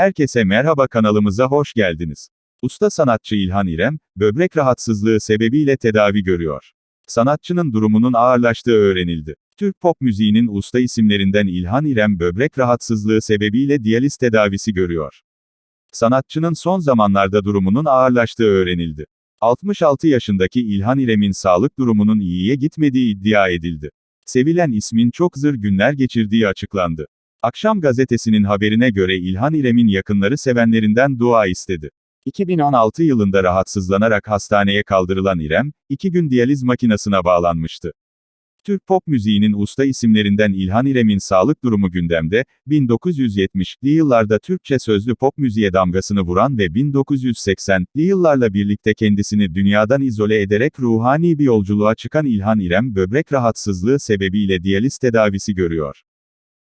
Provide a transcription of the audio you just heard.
Herkese merhaba kanalımıza hoş geldiniz. Usta sanatçı İlhan İrem, böbrek rahatsızlığı sebebiyle tedavi görüyor. Sanatçının durumunun ağırlaştığı öğrenildi. Türk pop müziğinin usta isimlerinden İlhan İrem böbrek rahatsızlığı sebebiyle diyaliz tedavisi görüyor. Sanatçının son zamanlarda durumunun ağırlaştığı öğrenildi. 66 yaşındaki İlhan İrem'in sağlık durumunun iyiye gitmediği iddia edildi. Sevilen ismin çok zır günler geçirdiği açıklandı. Akşam gazetesinin haberine göre İlhan İrem'in yakınları sevenlerinden dua istedi. 2016 yılında rahatsızlanarak hastaneye kaldırılan İrem, iki gün diyaliz makinesine bağlanmıştı. Türk pop müziğinin usta isimlerinden İlhan İrem'in sağlık durumu gündemde, 1970'li yıllarda Türkçe sözlü pop müziğe damgasını vuran ve 1980'li yıllarla birlikte kendisini dünyadan izole ederek ruhani bir yolculuğa çıkan İlhan İrem böbrek rahatsızlığı sebebiyle diyaliz tedavisi görüyor.